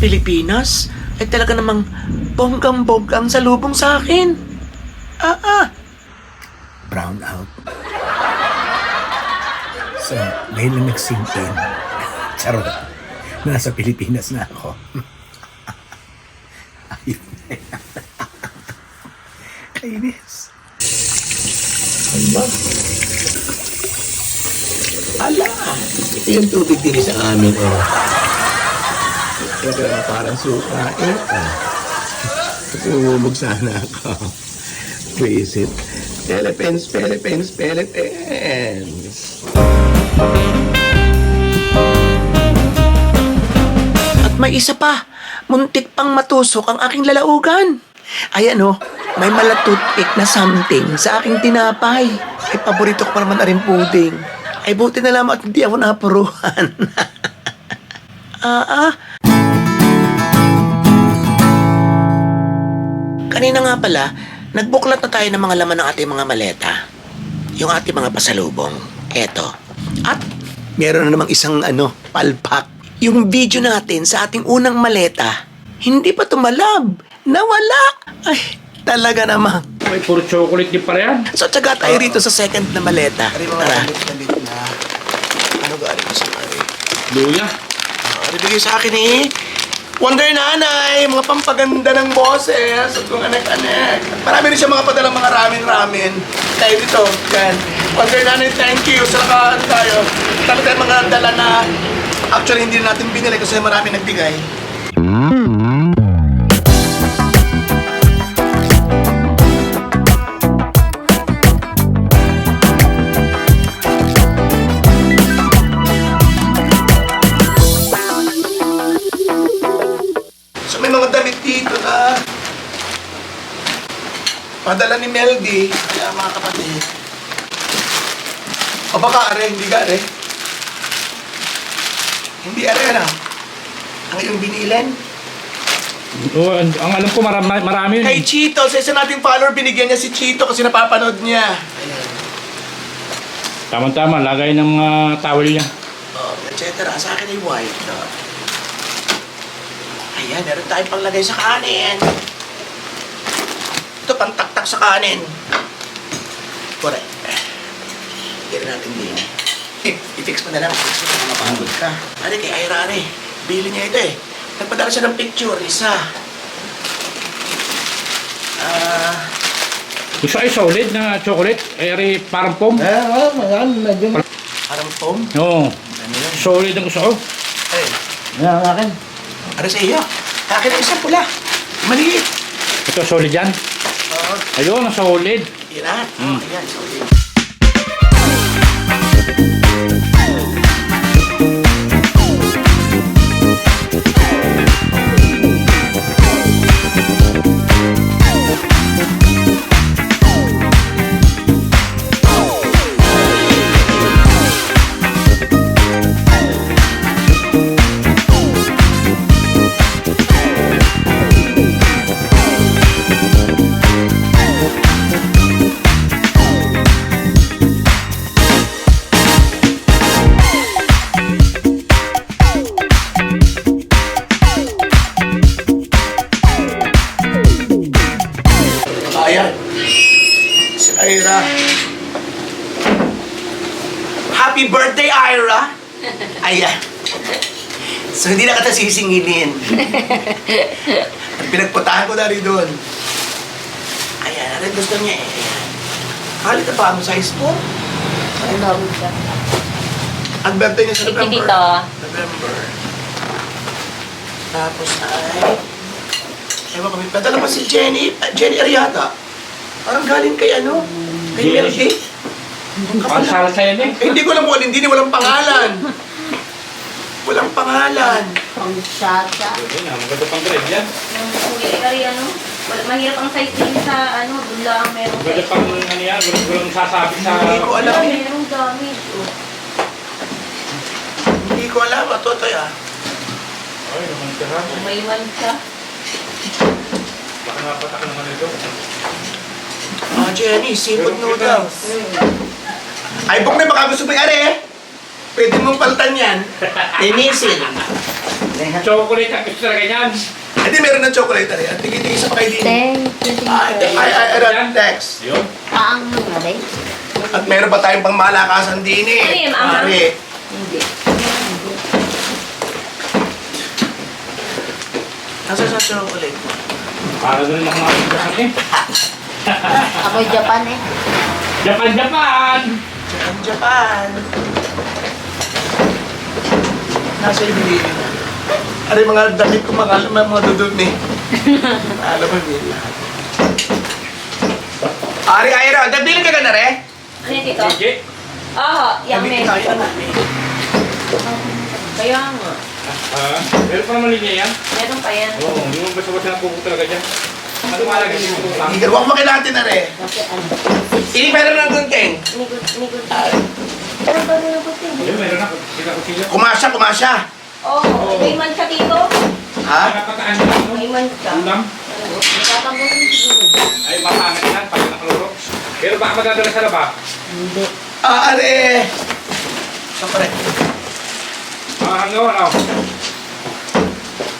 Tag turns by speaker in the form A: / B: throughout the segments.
A: Pilipinas ay talaga namang bonggang-bonggang sa lubong sa akin. Ah, ah. Brown out. So, ngayon lang nag-sink in. Charot. Nasa Pilipinas na ako. Ayun. Kainis. Ano? Ala! Ito yung tubig din sa amin, oh. Ito na parang suka, eh. Oh. Umumog sana ako. Visit. Philippines, Philippines, Philippines. At may isa pa, muntik pang matusok ang aking lalaugan. Ay ano, may malatutpik na something sa aking tinapay. Ay, paborito ko pa naman na rin pudding. Ay, buti na lamang at hindi ako napuruhan. ah, ah. Kanina nga pala, nagbuklat na tayo ng mga laman ng ating mga maleta. Yung ating mga pasalubong. Eto. At meron na namang isang ano, palpak. Yung video natin sa ating unang maleta, hindi pa tumalab. Nawala. Ay, talaga namang.
B: May puro chocolate di pa yan.
A: So, tsaga tayo rito sa second na maleta. Tara. Ano galing sa akin?
B: Luya.
A: Ano bigay sa akin eh? Wonder Nanay, mga pampaganda ng boses at mga anak-anak. Marami rin siya mga padalang mga ramen-ramen. Tayo dito, yan. Wonder Nanay, thank you. Sa naka, ano tayo, tayong mga dala na actually hindi na natin binili kasi marami nagbigay. Meldy. Kaya mga kapatid. O baka are, hindi ka are. Hindi are ano. Ang iyong binilan.
B: Oo, ang, ang alam ko marami, marami yun.
A: Kay
B: eh.
A: Chito, sa isa nating follower, binigyan niya si Chito kasi napapanood niya. Ayan.
B: Tama-tama, lagay ng mga towel niya.
A: Oh, et cetera. Sa akin ay white. No? Ayan, meron tayong panglagay sa kanin. Ito, pantaktak sa kanin. Correct. Hindi natin din. Eh, i-fix mo na lang. I-fix mo na lang. Mapagod ka. Ano kay Ira, are. Bili niya ito eh. Nagpadala siya ng picture. Isa. Ah...
B: Gusto ay solid na chocolate. Ari, parang foam.
C: Eh, wala, wala, medyo.
A: parang foam.
B: Oo.
A: Yun?
B: Solid ang gusto ko.
A: Ay,
C: Yan ang akin.
A: ano sa iyo? Akin ang isang pula. Maliit.
B: Ito, solid yan. Ayun, ang solid.
A: Yan.
B: Mm.
A: Ayan. So, Happy birthday, Ira! Ayan. So, hindi na kita sisingilin. At pinagputahan ko na rin doon. Ayan, yung gusto niya eh. Ayan. Halit na pa mo size.
D: Ano siya?
A: Ang birthday niya sa
D: you,
A: November.
D: Tito.
A: November. Tapos ay... Ewan kami, padala pa si Jenny, Jenny Ariata. Parang galing kay ano? Kay
B: Jenny.
A: Melody.
B: Ang salsa yan eh.
A: Eh, hindi ko alam kung alin, hindi, walang pangalan. Walang pangalan.
D: Pang shata.
B: Ayun na, maganda pang grade yan.
D: Yung kari ano, wala, mahirap ang size din sa ano, doon lang meron
B: Maganda pang ano yan, walang walang sasabi sa...
A: Hindi ko alam
D: Wala,
A: eh.
D: merong damage. Oh.
A: Hindi ko alam, ah, Totoy ah.
B: Ay, naman tira.
D: May man siya.
B: Baka napatak naman ito.
A: Ah, Jenny, seafood noodles. Ay, Bok na baka gusto mo yung are. Pwede mong palitan yan. Linisin.
B: Chocolate ang gusto talaga niyan.
A: Hindi, meron ng chocolate rin. Tingin-tingin sa kay Lini.
D: Thank you,
A: Ay, ay, ay, ay, ay, text.
B: Yun.
D: Paang nga rin?
A: At meron pa tayong pang malakasan din eh.
D: Ano yun, maanghang?
A: Pare.
D: Hindi.
A: Nasa sa chocolate mo?
B: Para doon lang mga pagkakas eh.
D: Ako'y Japan eh.
B: Japan, Japan!
A: Japan, Japan. Nasa ibigay na. Ano yung mga damit ko mga mga dudumi. alam mo nila. Ari, Ira, nabili ka na rin?
D: Ano dito?
B: Sige.
D: Oo, yung men.
A: tayo, ano?
D: Kaya nga.
B: Ah, meron pa naman linya yan.
D: Meron pa yan.
B: Oo, hindi mo basta-basta na pupo talaga dyan. Ano malagay dito lang?
A: Igal, huwag makilati na rin.
D: Kasi ano?
A: Ini meron ng gunting.
D: Nigot, nigot. Pero pa rin ako
B: Yun,
D: din.
B: meron na. Kita ko sila.
A: Kumasya, kumasya.
D: Oo, may mancha dito.
A: Ha?
B: Ano?
D: May mancha.
B: Ulam.
D: Natatanggalin siguro.
B: Ay, mapangit yan pag nakalurok. Pero baka magdadala sa laba.
D: Hindi.
A: Ah, are. Siyempre.
B: Ah, ano, ano?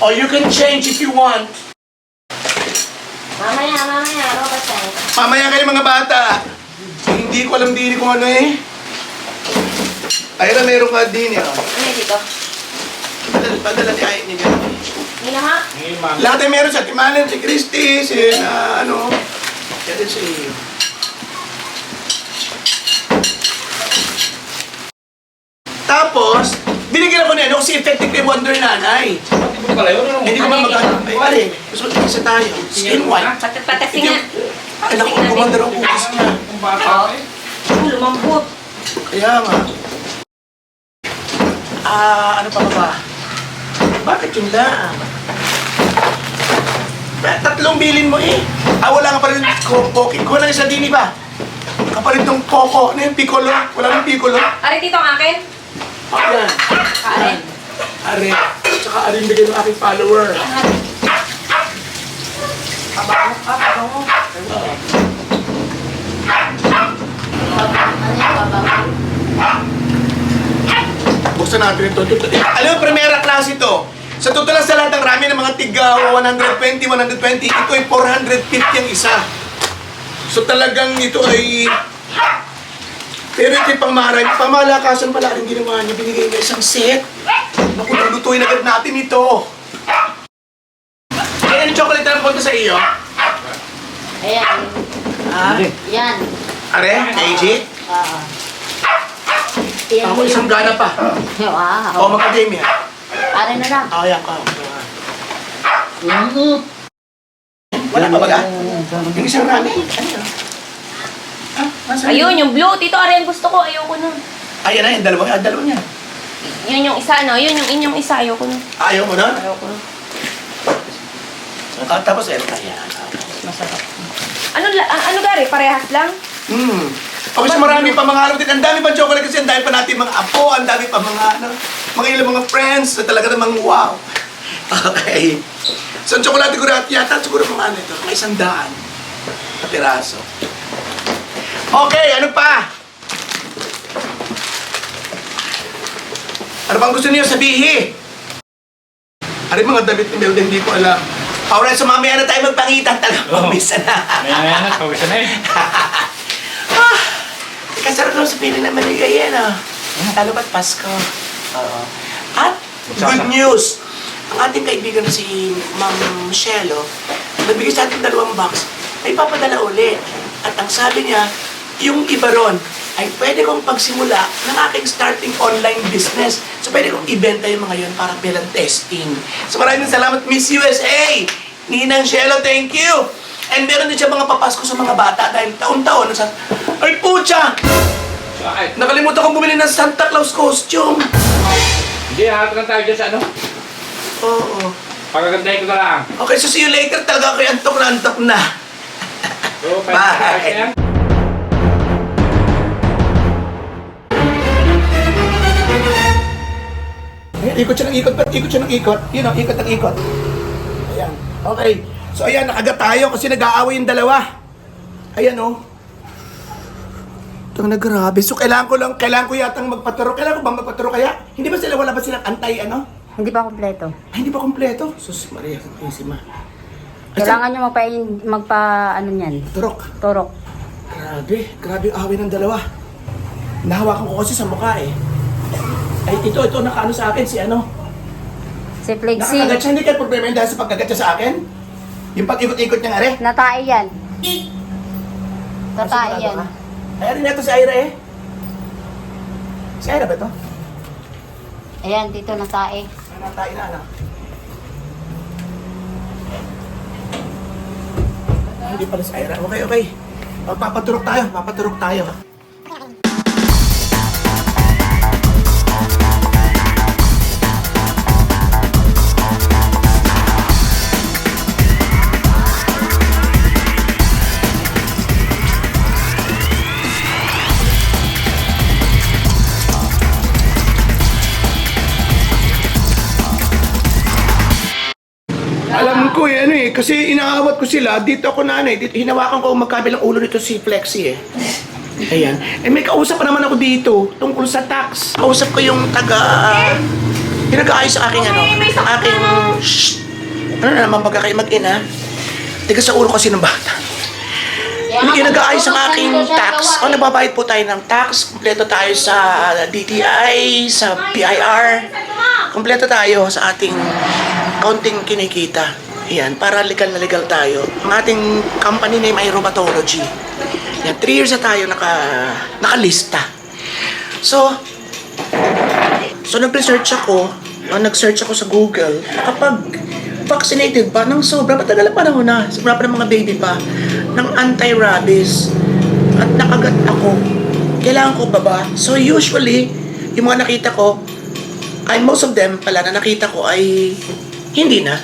A: Oh, you can change if you want.
D: Mamaya, mamaya, robot tayo.
A: Mamaya kayo mga bata. Hindi ko alam din kung ano eh. Ay, na meron ka din eh. oh.
D: Ano yun dito?
A: Padala, padala ni Ay, ni Gary.
D: Nila ha?
B: Ngayon, ma'am.
A: Lahat ay meron siya. Timalan, si Christy, si na ano. Yan din si... Tapos, binigyan ako niya, ano si Effective kay Wonder Nanay.
B: Hindi mo pala yun, ano?
A: Hindi ko man magkano. Ay, pare, gusto ko isa tayo. Skin white.
D: Pat- Patasi nga.
A: Ay, naku, kumandar ang bukas niya.
B: Kung bata eh.
D: Oh, lumambot.
A: Kaya nga. Ah, ano pa ba? Bakit yun lang? Eh, tatlong bilin mo eh. Ah, wala ka pa rin coco. Kuha lang isa din ba? Kapalit ng coco. Ano yung piccolo? Wala nang piccolo?
D: Ari dito ang akin.
A: Ayan.
D: Karen.
A: Are. Tsaka are yung bigay ng aking follower.
D: Kabango ka, kabango.
A: Buksan natin ito. Alam mo, primera klase ito. Sa totoo lang sa lahat ng rami ng mga tiga 120, 120, ito ay 450 ang isa. So talagang ito ay... Pero ito pangmarami. Pamalakasan pala rin ginawa niya. Binigay niya isang set. Naku, lulutuin agad natin ito. Kaya yung chocolate na punta sa iyo?
D: Ayan.
A: Ha?
D: Yan.
A: Are? KG?
D: Oo. Yan
A: Ako isang gana pa.
D: Wow.
A: O, macadamia.
D: Ari na lang.
A: Ah, yan ka. Wala pa ba ka? Yung isang rami? Ano yun? Ah, nasa
D: Ayun, yung blue. Tito, ari ang gusto ko. Ayoko nun.
A: Ayan na, yung dalawa, ah, dalawa niya.
D: Yun yung isa, no? Yun yung inyong isa. Ayoko nun.
A: Ayaw mo na?
D: Ayoko nun.
A: Ah, tapos, eh, ayan.
D: Masarap. Ano, ah, ano gari? Parehas lang?
A: Hmm. Okay, so marami pa mga ano din. Ang dami pa chocolate kasi ang dami pa natin mga apo, ang dami pa mga ano, mga ilang mga friends na talaga namang wow. Okay. So, ang chocolate ko yata siguro mga ano ito, mga isang daan na piraso. Okay, ano pa? Ano bang gusto niyo sabihin? Ano mga damit ni Mel, hindi ko alam. Alright, so mamaya na tayo magpangitan talaga.
B: Oo.
A: Pamisa na.
B: Maya maya na, pawisan na eh.
A: Ah, kasarap lang sa pili na maligay yan, ah. Lalo ba't Pasko? Oo. At, good news. Ang ating kaibigan si Ma'am Michelle, oh, nagbigay sa ating dalawang box, ay papadala uli. At ang sabi niya, yung iba ron, ay pwede kong pagsimula ng aking starting online business. So pwede kong ibenta yung mga yun para bilang testing. So maraming salamat Miss USA! Ninang Shelo, thank you! And meron din siya mga papasko sa mga bata dahil taon-taon nasa... Ay, pucha!
B: Bakit?
A: Nakalimutan kong bumili ng Santa Claus costume.
B: Hindi, hahat lang tayo dyan sa ano.
A: Oo.
B: Pagagandahin ko na lang.
A: Okay, so see you later. Talaga ako antok na antok na.
B: So, pwede
A: Bye. Ikot siya ng ikot, ikot siya ng ikot? Yun o, ikot ng ikot. Ayan. Okay. So ayan, nakagat tayo kasi nag-aaway yung dalawa. Ayan o. Ito na grabe. So kailangan ko lang, kailangan ko yatang magpaturo. Kailangan ko bang magpaturo kaya? Hindi ba sila, wala ba silang antay ano?
E: Hindi pa kompleto.
A: Ay, hindi pa kompleto. Sus, Maria, Purisima. Ay,
E: Kailangan nyo magpa, magpa ano niyan,
A: Turok.
E: turok.
A: Grabe, grabe yung away ng dalawa. Nahawakan ko kasi sa mukha eh. Ay, ito, ito, nakaano sa akin si ano.
E: Si Flexi,
A: Nakakagat siya, hindi kayo problema yun dahil sa pagkagat niya sa akin. Yung pag-ikot-ikot niya nga rin.
E: natae yan. Natae yan.
A: Ay, rin ito si Ira eh. Si Ira ba ito?
E: Ayan, dito natae.
A: Ay, natay na, anak. Hindi pala si Ira. Okay, okay. Papaturok tayo, papaturok tayo. Alam ko eh, ano eh, kasi inaawat ko sila, dito ako nanay, dito, hinawakan ko ang magkabilang ulo nito si Flexi eh. Ayan. Eh may kausap pa naman ako dito tungkol sa tax. Kausap ko yung taga... Yung nag-aayos sa aking ano, sa aking... Shh! Ano na naman baga kayo mag-ina? Tiga sa ulo kasi ng bata. Yung nag-aayos ang aking tax. O nagbabayad po tayo ng tax. Kompleto tayo sa DTI, sa PIR. Kompleto tayo sa ating kaunting kinikita. Yan, para legal na legal tayo. Ang ating company name ay Rheumatology. Yan, 3 years na tayo naka, nakalista. So, so nag-research ako, o nag-search ako sa Google, kapag vaccinated pa ng sobra, matagal na panahon na, sobra pa ng mga baby pa, ng anti-rabies, at nakagat ako, kailangan ko ba ba? So usually, yung mga nakita ko, ay most of them pala na nakita ko ay hindi na.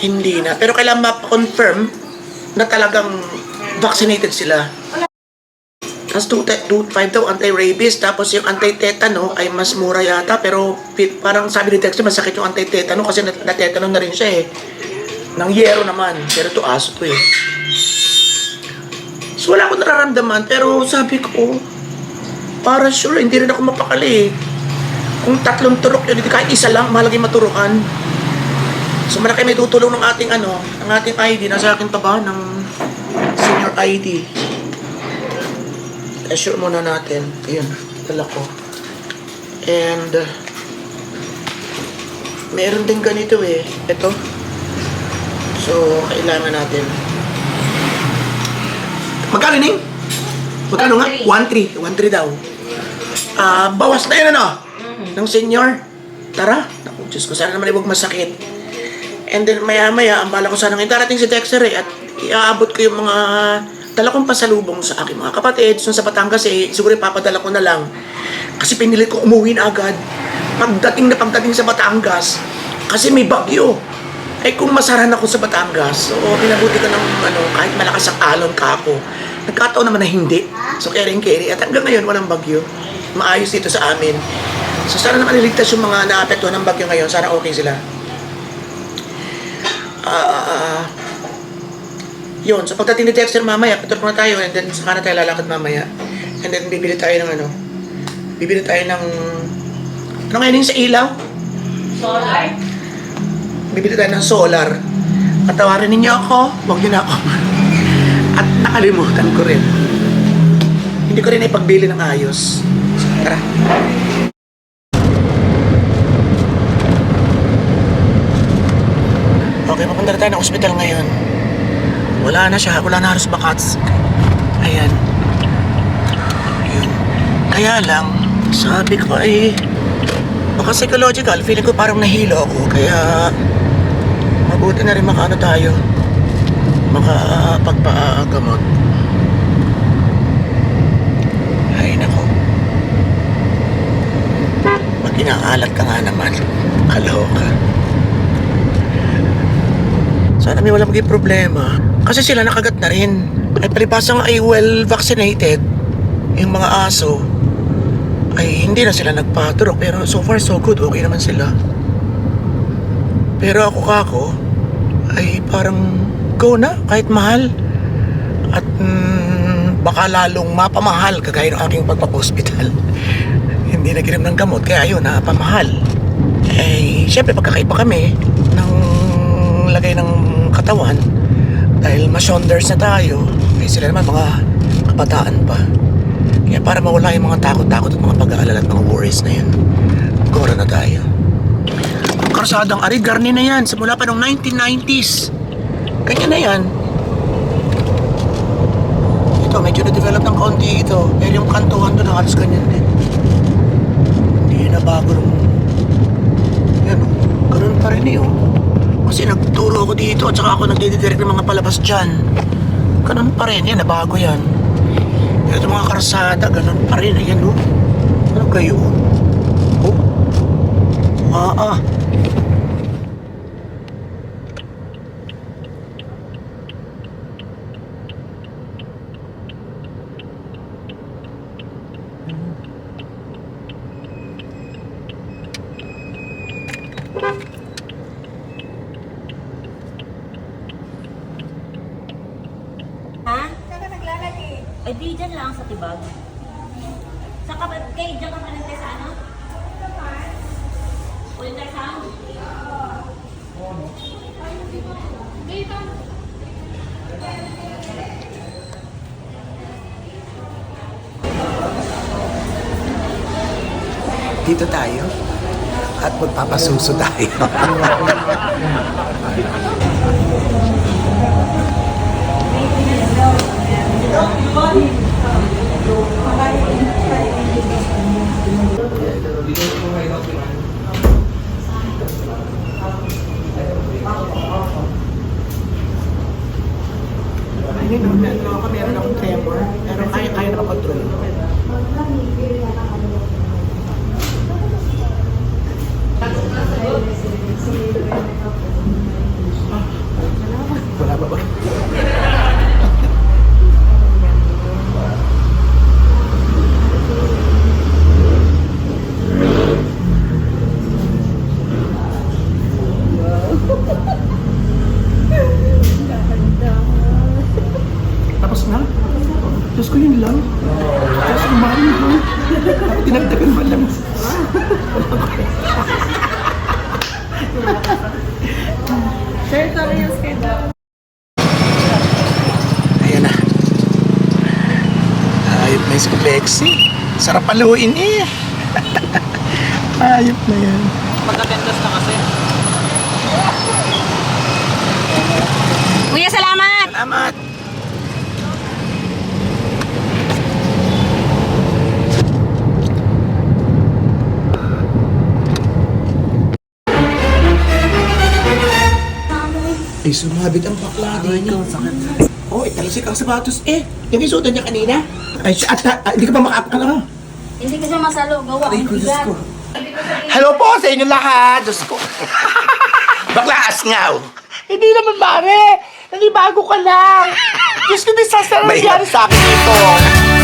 A: Hindi na. Pero kailangan ma-confirm na talagang vaccinated sila. Tapos 2.5 daw anti-rabies, tapos yung anti-tetano ay mas mura yata, pero parang sabi ni Dexter, masakit yung anti-tetano kasi nat- natetano na rin siya eh. Nang yero naman, pero to aso to eh. So wala akong nararamdaman, pero sabi ko, para sure, hindi rin ako mapakali eh. Kung tatlong turok yun, hindi kahit isa lang, malagay maturukan. So malaki may tutulong ng ating ano, ng ating ID, nasa akin pa ba, ng senior ID. Assure muna natin. Ayun, dala ko. And, uh, meron din ganito eh. Ito. So, kailangan natin. Magkano ning? Magkano nga? 1.3. 1.3 daw. Ah, bawas na yun ano? Ng senior. Tara. Naku, Diyos ko, sana naman huwag masakit. And then maya-maya, ang bala ko sana ngayon, darating si Dexter eh, at iaabot ko yung mga dala kong pasalubong sa aking mga kapatid. So sa Batangas eh, siguro ipapadala ko na lang. Kasi pinilit ko umuwi na agad. Pagdating na pagdating sa Batangas, kasi may bagyo. Ay kung masaran ako sa Batangas, so pinabuti ko ng ano, kahit malakas ang alon ka ako. Nagkataon naman na hindi. So kering-keri. At hanggang ngayon, walang bagyo. Maayos dito sa amin. So sana naman niligtas yung mga naapektuhan ng bagyo ngayon. Sana okay sila. Ah, yun, so pagdating ni Dexter mamaya, patok na tayo and then saka na tayo lalakad mamaya. And then bibili tayo ng ano, bibili tayo ng, ano ngayon sa ilaw?
D: Solar?
A: Bibili tayo ng solar. Patawarin ninyo ako, huwag niyo na ako. At nakalimutan ko rin. Hindi ko rin ipagbili ng ayos. Tara. Okay, papunta na tayo ng ospital ngayon. Wala na siya, wala na halos bakats. Ayan. Yun. Kaya lang, sabi ko ay, baka psychological, feeling ko parang nahilo ako. Kaya, mabuti na rin makaano tayo. Makapagpaagamot. Ay, nako. Pag inaalat ka nga naman, kaloka. Sana may walang maging problema. Kasi sila nakagat na rin. Ay palibasang ay well vaccinated. Yung mga aso, ay hindi na sila nagpaturok. Pero so far so good, okay naman sila. Pero ako kako, ay parang go na, kahit mahal. At mm, baka lalong mapamahal kagaya ng aking pagpap-hospital. hindi naginom ng gamot, kaya ayun, napamahal. Eh, syempre pagkakaiba kami ng lagay ng katawan dahil ma-shoulders na tayo. Eh, sila naman mga kabataan pa. Kaya para mawala yung mga takot-takot at mga pag-aalala at mga worries na yun, gora na tayo. Ang karsadang Ari, garni na yan. Simula pa noong 1990s. Ganyan na yan. Ito, medyo na-develop ng kaunti ito. Pero yung kantuhan doon, halos ganyan din. Hindi na bago nung... Yan, oh. Ganun pa rin eh, oh. Kasi nagturo ako dito at saka ako nagdidirect ng mga palabas dyan. Ganun pa rin. Yan, nabago yan. Ito mga karsada, ganun pa rin. Ayan, oh. Ano kayo? Oh. Ah, ah.
D: Ha? Saan ka naglalagay? Ay, di dyan lang sa tibag. Sa kapag kay dyan ka pa rin sa ano? Ultrasound.
A: Dito tayo. At magpapasuso tayo. Ayun, no, ano ako, meron akong tremor. Pero kaya, kaya na control. Wala ba ba? Tapos na? Diyos ko yun lang. Diyos ko mahal mo. Ako dinagdagan mo lang. Ayan na. Ayop na si Lexi. Sarap paluin eh. Ayop na yan.
D: Kuya, salamat!
A: Salamat. Ay, sumabit ang bakla din. Oh, italisik ang sapatos. Eh, yung isutan niya kanina. Ay, siya- at, at, hindi ka ba makakala?
E: Hindi ko siya masalo. Gawa. Ang bigat.
A: Hello po sa inyo lahat. Diyos ko. Bakla asngaw. Hindi naman mare. Nanibago ka lang. Diyos ko, disaster ang nangyari sa akin ito.